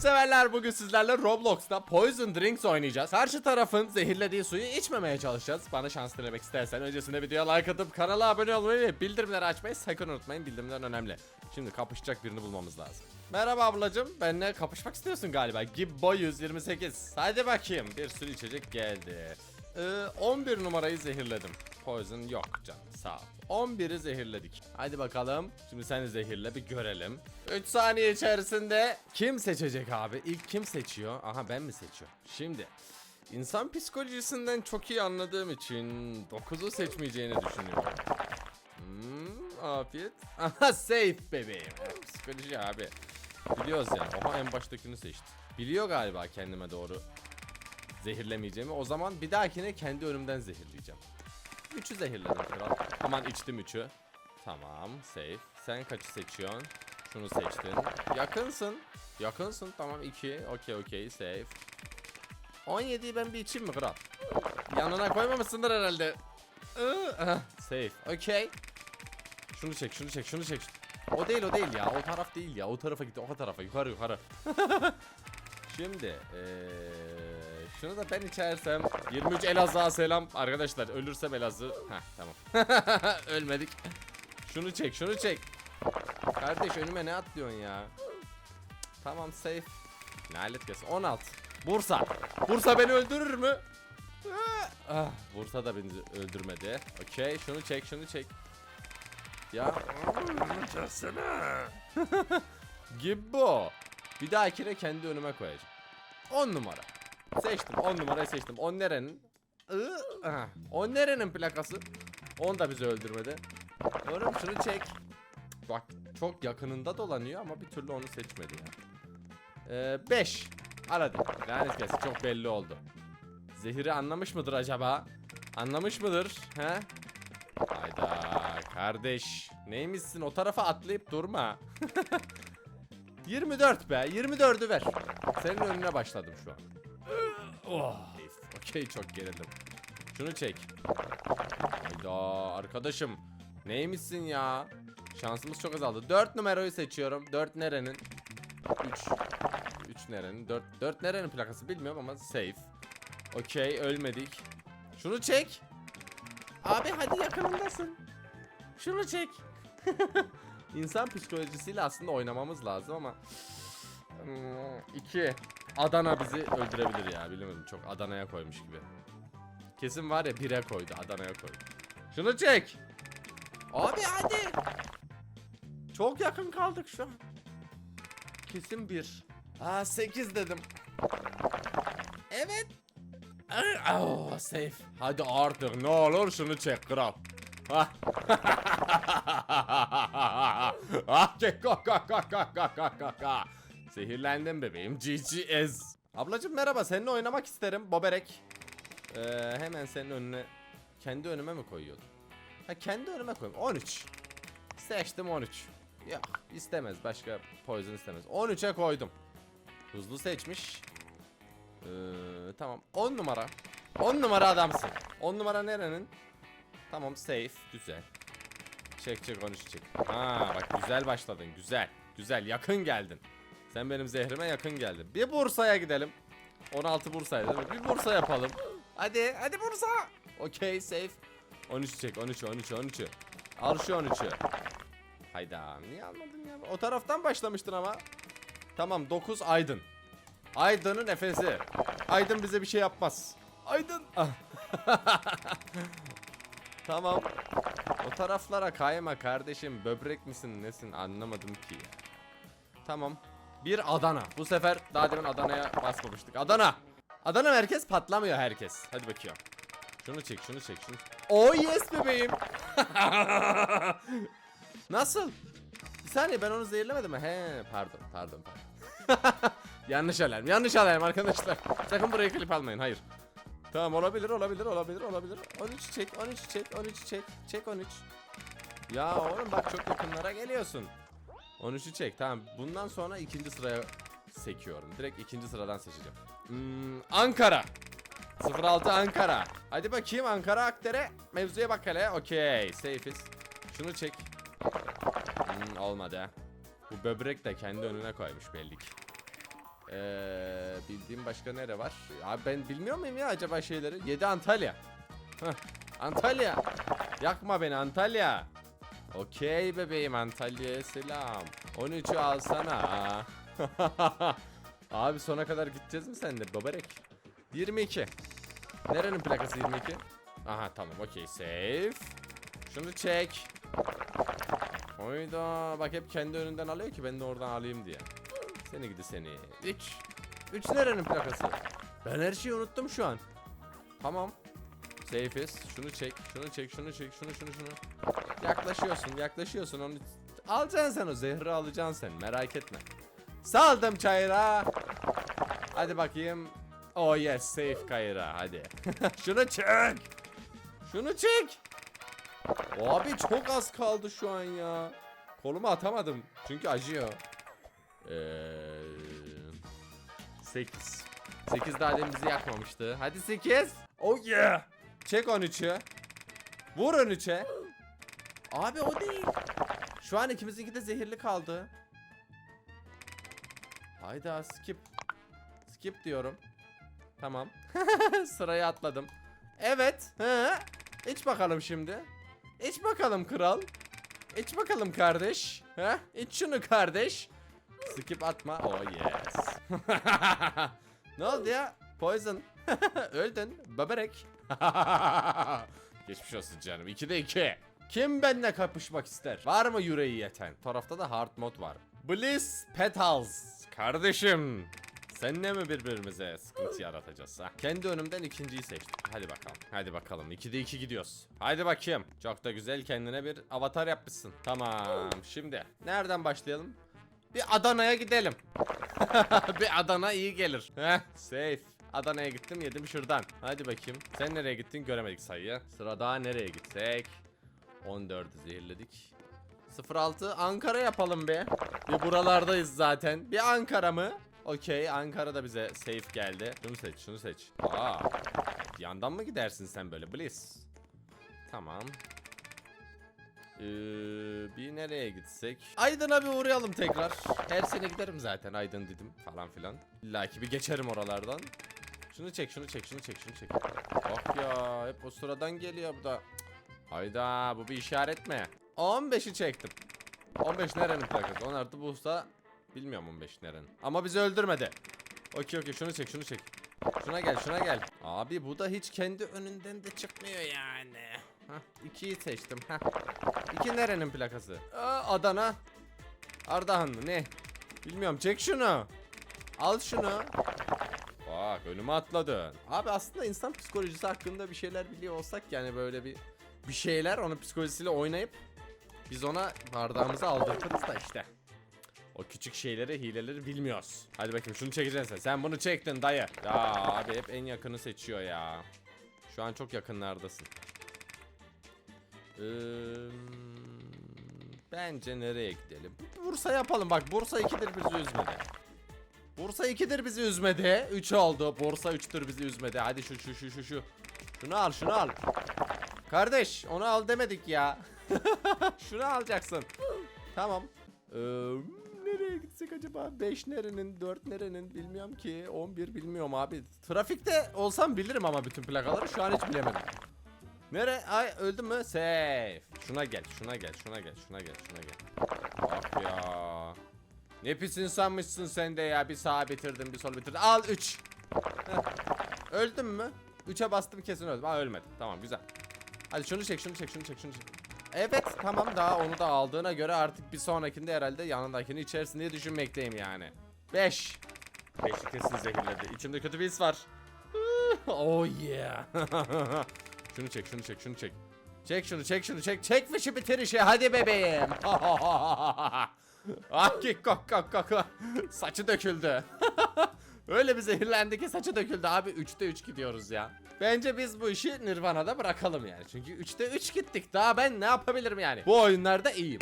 severler bugün sizlerle Roblox'ta Poison Drinks oynayacağız. Karşı tarafın zehirlediği suyu içmemeye çalışacağız. Bana şans dilemek istersen öncesinde videoya like atıp kanala abone olmayı ve bildirimleri açmayı sakın unutmayın. Bildirimler önemli. Şimdi kapışacak birini bulmamız lazım. Merhaba ablacım. Benimle kapışmak istiyorsun galiba. Gibbo 128. Hadi bakayım. Bir sürü içecek geldi. Ee, 11 numarayı zehirledim. Poison yok canım sağ ol. 11'i zehirledik. Hadi bakalım. Şimdi sen de zehirle bir görelim. 3 saniye içerisinde kim seçecek abi? İlk kim seçiyor? Aha ben mi seçiyorum? Şimdi insan psikolojisinden çok iyi anladığım için 9'u seçmeyeceğini düşünüyorum. Hmm, afiyet. Aha safe bebeğim. Psikoloji abi. Biliyoruz yani. Oha en baştakini seçti. Biliyor galiba kendime doğru zehirlemeyeceğimi. O zaman bir dahakine kendi önümden zehirleyeceğim. 3'ü zehirledim kral. Aman içtim 3'ü. Tamam safe. Sen kaçı seçiyorsun? Şunu seçtin. Yakınsın. Yakınsın tamam 2. Okey okey safe. 17'yi ben bir içeyim mi kral? Yanına koymamışsındır herhalde. Safe. Okey. Şunu çek, şunu çek, şunu çek. O değil, o değil ya. O taraf değil ya. O tarafa git, o tarafa. Yukarı, yukarı. Şimdi eee şunu da ben içersem. 23 Elazığ'a selam. Arkadaşlar ölürsem Elazığ Heh tamam. Ölmedik. Şunu çek şunu çek. Kardeş önüme ne atlıyorsun ya? Tamam safe. Lanet gelsin. 16 Bursa. Bursa beni öldürür mü? Ah, Bursa da beni öldürmedi. Okey şunu çek şunu çek. Ya. Gibbo. Bir dahakine kendi önüme koyacağım. 10 numara Seçtim 10 numarayı seçtim. 10 nerenin? Iı, aha. 10 nerenin plakası? 10 da bizi öldürmedi. Oğlum şunu çek. Bak çok yakınında dolanıyor ama bir türlü onu seçmedi ya. 5 Aradı Lanet gelsin çok belli oldu. Zehiri anlamış mıdır acaba? Anlamış mıdır? He? Hayda kardeş. Neymişsin? O tarafa atlayıp durma. 24 be 24'ü ver. Senin önüne başladım şu an Oh. Okey çok gerildim. Şunu çek. Hayda arkadaşım. Neymişsin ya? Şansımız çok azaldı. 4 numarayı seçiyorum. 4 nerenin? 3 3 nerenin? 4, 4 nerenin plakası bilmiyorum ama safe. Okey ölmedik. Şunu çek. Abi hadi yakınındasın. Şunu çek. İnsan psikolojisiyle aslında oynamamız lazım ama Hmm, 2. Adana bizi öldürebilir ya bilemedim çok Adana'ya koymuş gibi. Kesin var ya 1'e koydu Adana'ya koydu. Şunu çek. Abi hadi. Çok yakın kaldık şu an. Kesin 1. Aa 8 dedim. Evet. Ah, oh, safe. Hadi artık ne olur şunu çek kral. Ah, kek, kak, kak, kak, kak, kak, kak, kak. Zehirlendim bebeğim. GGS. Ablacım merhaba. Seninle oynamak isterim. Boberek. Ee, hemen senin önüne kendi önüme mi koyuyordun? Ha kendi önüme koyayım. 13. Seçtim 13. Yok istemez. Başka poison istemez. 13'e koydum. Hızlı seçmiş. Ee, tamam 10 numara 10 numara adamsın 10 numara nerenin Tamam safe güzel Çek çek 13 çek Ha bak güzel başladın güzel Güzel yakın geldin Sen benim zehrime yakın geldin Bir Bursa'ya gidelim 16 Bursa'ya değil mi? Bir Bursa yapalım Hadi hadi Bursa Okey safe 13 çek 13 13 13 Al şu 13'ü Hayda niye almadın ya O taraftan başlamıştın ama Tamam 9 Aydın Aydın'ın efesi. Aydın bize bir şey yapmaz. Aydın. Ah. tamam. O taraflara kayma kardeşim. Böbrek misin nesin anlamadım ki. Tamam. Bir Adana. Bu sefer daha demin Adana'ya basmamıştık. Adana. Adana merkez patlamıyor herkes. Hadi bakayım. Şunu çek şunu çek şunu. Oh yes bebeğim. Nasıl? Bir saniye ben onu zehirlemedim mi? He pardon pardon pardon. yanlış alarm yanlış alarm arkadaşlar. Sakın burayı klip almayın hayır. Tamam olabilir olabilir olabilir olabilir. 13 çek 13 çek 13 çek. Çek 13. Ya oğlum bak çok yakınlara geliyorsun. 13'ü çek tamam. Bundan sonra ikinci sıraya sekiyorum. Direkt ikinci sıradan seçeceğim. Hmm, Ankara. 06 Ankara. Hadi bakayım Ankara Akdere. Mevzuya bak hele. Okey. Safe'iz. Şunu çek. Hmm, olmadı. Bu böbrek de kendi önüne koymuş belli ki. Ee, bildiğim başka nere var? Abi ben bilmiyor muyum ya acaba şeyleri? 7 Antalya. Heh, Antalya. Yakma beni Antalya. Okey bebeğim Antalya'ya selam. 13'ü alsana. Abi sona kadar gideceğiz mi sen de babarek? 22. Nerenin plakası 22? Aha tamam okey safe. Şunu çek. Oyda bak hep kendi önünden alıyor ki ben de oradan alayım diye. Seni gidi seni. 3. 3 nerenin plakası? Ben her şeyi unuttum şu an. Tamam. Safe'iz. Şunu çek, şunu çek, şunu çek, şunu şunu şunu. Yaklaşıyorsun, yaklaşıyorsun onu. Alacaksın sen o zehri alacaksın sen merak etme. Saldım çayıra. Hadi bakayım. Oh yes safe kayıra hadi. şunu çek. Şunu çek. Abi çok az kaldı şu an ya. Kolumu atamadım çünkü acıyor. Eee 8. 8 daha demin bizi yakmamıştı. Hadi 8. Oh yeah. Çek 13'ü. Vur 13'e. Abi o değil. Şu an ikimizinki de zehirli kaldı. Hayda skip. Skip diyorum. Tamam. Sırayı atladım. Evet. He. İç bakalım şimdi. İç bakalım kral. İç bakalım kardeş. He? İç şunu kardeş. Skip atma. Oh yes. ne oldu ya? Poison. Öldün. Babarek. Geçmiş olsun canım. 2'de 2. Kim benimle kapışmak ister? Var mı yüreği yeten? Tarafta da hard mod var. Bliss Petals. Kardeşim. Seninle mi birbirimize sıkıntı yaratacağız ha? Kendi önümden ikinciyi seçtim. Hadi bakalım. Hadi bakalım. 2'de 2 gidiyoruz. Hadi bakayım. Çok da güzel kendine bir avatar yapmışsın. Tamam. Şimdi nereden başlayalım? Bir Adana'ya gidelim. bir Adana iyi gelir. Heh, safe. Adana'ya gittim yedim şuradan. Hadi bakayım. Sen nereye gittin göremedik sayıyı. Sırada nereye gitsek? 14'ü zehirledik. 06 Ankara yapalım be. Bir buralardayız zaten. Bir Ankara mı? Okey Ankara da bize safe geldi. Şunu seç şunu seç. Aa, yandan mı gidersin sen böyle Bliss? Tamam. Ee, bir nereye gitsek? Aydın'a bir uğrayalım tekrar. Her sene giderim zaten Aydın dedim falan filan. İlla ki bir geçerim oralardan. Şunu çek, şunu çek, şunu çek, şunu çek. Bak ya, hep o sıradan geliyor bu da. Hayda, bu bir işaret mi? 15'i çektim. 15 nerenin plakası? 10 artı busta bilmiyorum 15 nerenin. Ama bizi öldürmedi. Okey okey, şunu çek, şunu çek. Şuna gel, şuna gel. Abi bu da hiç kendi önünden de çıkmıyor yani. Hah, ikiyi seçtim. Hah. İki nerenin plakası? Aa, Adana. Ardahanlı ne? Bilmiyorum çek şunu. Al şunu. Bak önüme atladın. Abi aslında insan psikolojisi hakkında bir şeyler biliyor olsak yani böyle bir bir şeyler onun psikolojisiyle oynayıp biz ona bardağımızı aldırtırız da işte. O küçük şeyleri, hileleri bilmiyoruz. Hadi bakayım şunu çekeceksin sen. Sen bunu çektin dayı. Ya abi hep en yakını seçiyor ya. Şu an çok yakınlardasın. Ee, bence nereye gidelim? Bursa yapalım bak Bursa 2'dir bizi üzmedi. Bursa 2'dir bizi üzmedi. 3 oldu. Bursa 3'tür bizi üzmedi. Hadi şu şu şu şu şu. Şunu al şunu al. Kardeş onu al demedik ya. şunu alacaksın. Tamam. Ee, nereye gitsek acaba? 5 nerenin, 4 nerenin bilmiyorum ki. 11 bilmiyorum abi. Trafikte olsam bilirim ama bütün plakaları şu an hiç bilemedim. Nere? Ay öldün mü? Safe. Şuna gel, şuna gel, şuna gel, şuna gel, şuna gel. Bak ya. Ne pis insanmışsın sen de ya. Bir sağa bitirdin, bir sol bitirdin. Al 3. Öldün mü? 3'e bastım kesin öldüm. Ha ölmedim. Tamam güzel. Hadi şunu çek, şunu çek, şunu çek, şunu çek. Evet tamam daha onu da aldığına göre artık bir sonrakinde herhalde yanındakini içersin diye düşünmekteyim yani. 5. 5'i kesin zehirledi. İçimde kötü bir his var. oh yeah. şunu çek, şunu çek, şunu çek. Çek şunu, çek şunu, çek. Çek fişi bitir işi. Hadi bebeğim. ah kok kok kok. Saçı döküldü. Öyle bir zehirlendi ki saçı döküldü abi 3'te 3 gidiyoruz ya. Bence biz bu işi Nirvana'da bırakalım yani. Çünkü 3'te 3 gittik. Daha ben ne yapabilirim yani? Bu oyunlarda iyiyim.